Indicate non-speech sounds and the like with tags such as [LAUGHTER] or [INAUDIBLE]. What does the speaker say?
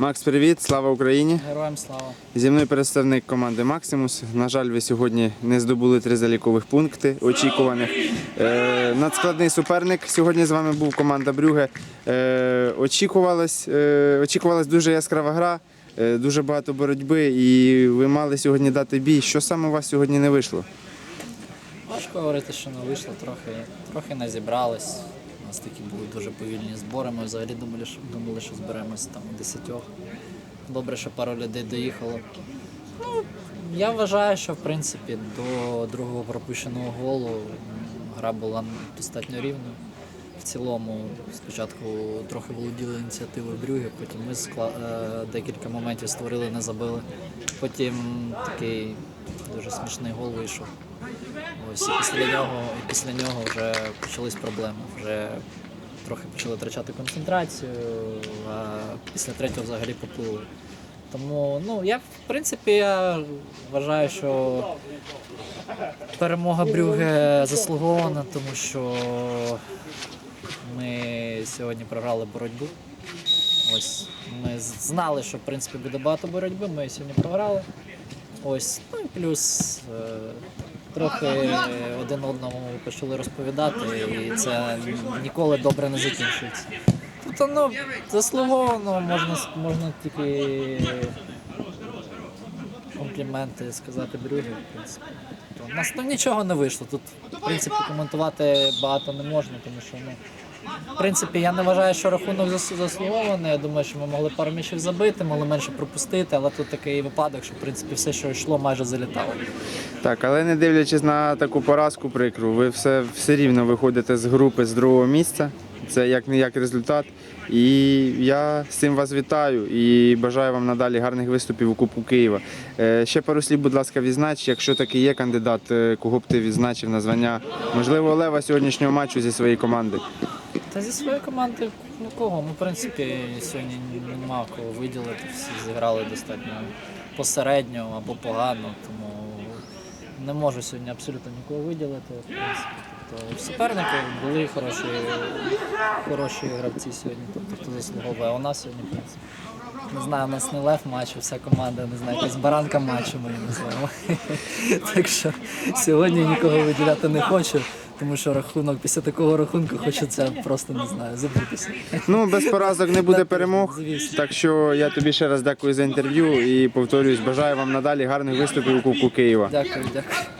Макс, привіт, слава Україні! Героям слава. Зі мною представник команди Максимус. На жаль, ви сьогодні не здобули три залікових пункти очікуваних. Е, надскладний суперник. Сьогодні з вами був команда Брюге. Е, очікувалась, е, очікувалась дуже яскрава гра, е, дуже багато боротьби, і ви мали сьогодні дати бій. Що саме у вас сьогодні не вийшло? Важко говорити, що не вийшло трохи. Трохи не зібрались. Нас такі були дуже повільні збори. Ми взагалі думали, що думали, що зберемось там десятьох. Добре, що пару людей доїхало. Ну, я вважаю, що в принципі до другого пропущеного голу гра була достатньо рівною. В цілому спочатку трохи володіли ініціативою Брюги, потім ми скла... е, декілька моментів створили, не забили. Потім такий дуже смішний гол вийшов. Ось і після нього, і після нього вже почались проблеми. Вже трохи почали втрачати концентрацію, а після третього взагалі поплили. Тому ну я в принципі я вважаю, що перемога Брюге заслугована, тому що ми сьогодні програли боротьбу. Ось ми знали, що в принципі буде багато боротьби. Ми сьогодні програли. Ось, ну і плюс е, трохи один одному почали розповідати, і це ніколи добре не закінчується. Тобто, ну, заслуговано, можна, можна тільки компліменти сказати. Тобто, у нас ну, нічого не вийшло. Тут, в принципі, коментувати багато не можна, тому що ну, в принципі, я не вважаю, що рахунок заслугований. Я думаю, що ми могли пару м'ячів забити, могли менше пропустити, але тут такий випадок, що в принципі все, що йшло, майже залітало. Так, але не дивлячись на таку поразку прикру, ви все, все рівно виходите з групи з другого місця. Це як не як результат. І я з цим вас вітаю і бажаю вам надалі гарних виступів у Кубку Києва. Е, Ще пару слів, будь ласка, відзнач, якщо таки є кандидат, е, кого б ти відзначив на звання, можливо, лева сьогоднішнього матчу зі своєї команди. Та зі своєї команди, ну кого? Ну, в принципі, сьогодні нема кого виділити. Всі зіграли достатньо посередньо або погано, тому не можу сьогодні абсолютно нікого виділити. В принципі. Тобто суперники були хороші, хороші гравці сьогодні, тобто хто заслуговує. А у нас сьогодні, в принципі. Не знаю, у нас не лев матчу, вся команда, не знаю, якась баранка матчу ми називаємо. [LAUGHS] Так що сьогодні нікого виділяти не хочу, тому що рахунок після такого рахунку хочеться просто не знаю, забутися. Ну, без поразок не буде перемог. Звісно. Так що я тобі ще раз дякую за інтерв'ю і повторюсь, бажаю вам надалі гарних виступів у Кубку Києва. Дякую, дякую.